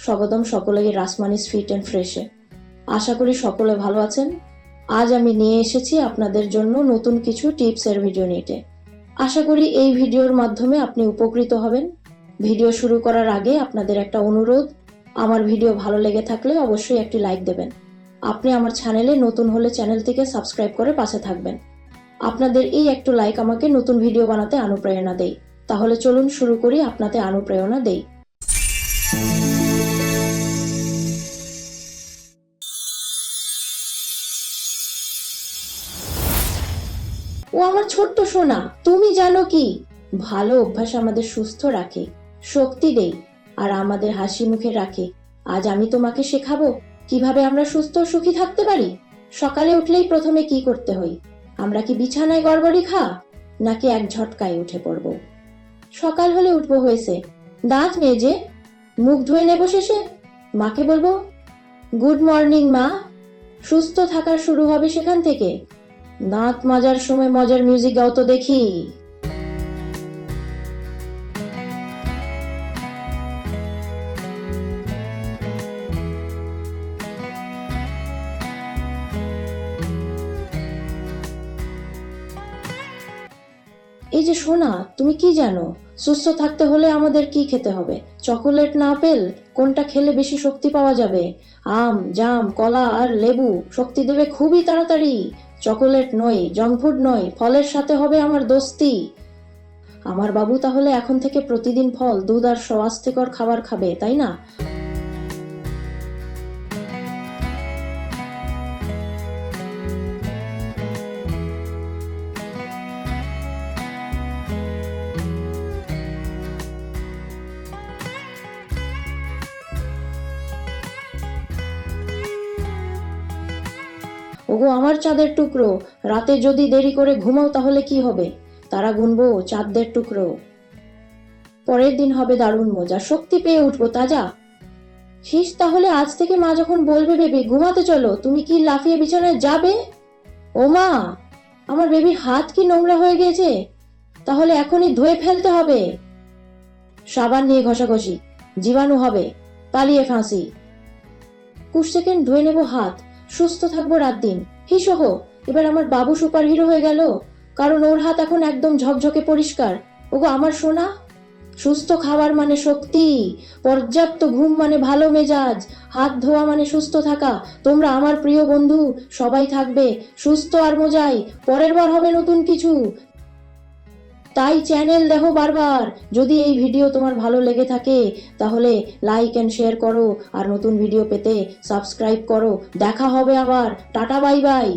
স্বাগতম সকলেই রাসমানিস fit and ফ্রেশে আশা করি সকলে ভালো আছেন। আজ আমি নিয়ে এসেছি আপনাদের জন্য নতুন কিছু টিপসের ভিডিও নিতে আশা করি এই ভিডিওর মাধ্যমে আপনি উপকৃত হবেন। ভিডিও শুরু করার আগে আপনাদের একটা অনুরোধ। আমার ভিডিও ভালো লেগে থাকলে অবশ্যই একটি লাইক দেবেন। আপনি আমার চ্যানেলে নতুন হলে চ্যানেলটিকে সাবস্ক্রাইব করে পাশে থাকবেন। আপনাদের এই একটু লাইক আমাকে নতুন ভিডিও বানাতে অনুপ্রেরণা দেয়। তাহলে চলুন শুরু করি আপনাতে অনুপ্রেরণা দেই। ও আমার ছোট্ট সোনা, তুমি জানো কি? ভালো অভ্যাস আমাদের সুস্থ রাখে, শক্তি দেই আর আমাদের হাসি মুখে রাখে। আজ আমি তোমাকে শেখাবো কীভাবে আমরা সুস্থ সুখী থাকতে পারি। সকালে উঠলেই প্রথমে কি করতে হই আমরা কি বিছানায় গড়বড়ি খা, নাকি এক ঝটকায় উঠে পড়ব? সকাল হলে উঠবো হয়েছে। দাঁত মেজে, মুখ ধুয়ে নেব শেষে। মাকে বলব, গুড মর্নিং মা, সুস্থ থাকা শুরু হবে সেখান থেকে। দাঁত মাজার সময় মজার মিউজিক গাও তো দেখি। এই যে সোনা, তুমি কি জানো? সুস্থ থাকতে হলে আমাদের কি খেতে হবে? চকোলেট না আপেল কোনটা খেলে বেশি শক্তি পাওয়া যাবে? আম, জাম, কলা আর লেবু শক্তি দেবে খুবই তাড়াতাড়ি। চকোলেট নই জঙ্কফুড নই, ফলের সাথে হবে আমার দোস্তি। আমার বাবু তাহলে এখন থেকে প্রতিদিন ফল, দুধ আর স্বাস্থ্যকর খাবার খাবে, তাই না? ওগো, আমার চাঁদের টুকরো। রাতে যদি দেরি করে ঘুমাও তাহলে কি হবে? তারা গুনবো, চাঁদের টুকরো। পরের দিন হবে দারুণ মজা। শক্তি পেয়ে উঠবো, তাজা। শীষ তাহলে আজ থেকে মা যখন বলবে, বেবি, ঘুমাতে চলো। তুমি কি লাফিয়ে বিছানায় যাবে? ও মা, আমার বেবির হাত কি নোংরা হয়ে গেছে? তাহলে এখনই ধুয়ে ফেলতে হবে। সাবান নিয়ে ঘষাঘষি। জীবাণু হবে। পালিয়ে ফাঁসি। কুশ সেকেন্ড ধুয়ে নেব হাত। সুস্থ থাকব রাত দিন। হিসহ এবার আমার বাবু সুপার হিরো হয়ে গেল। কারণ ওর হাত এখন একদম ঝকঝকে পরিষ্কার। ওগো, আমার সোনা? সুস্থ খাবার মানে শক্তি। পর্যাপ্ত ঘুম মানে ভালো মেজাজ। হাত ধোয়া মানে সুস্থ থাকা। তোমরা আমার প্রিয় বন্ধু, সবাই থাকবে। সুস্থ আর মজাই। পরের বার হবে নতুন কিছু। তাই চ্যানেল দেখো বারবার। যদি এই ভিডিও তোমার ভালো লেগে থাকে, তাহলে লাইক অ্যান্ড শেয়ার করো, আর নতুন ভিডিও পেতে সাবস্ক্রাইব করো। দেখা হবে আবার। Tata bye bye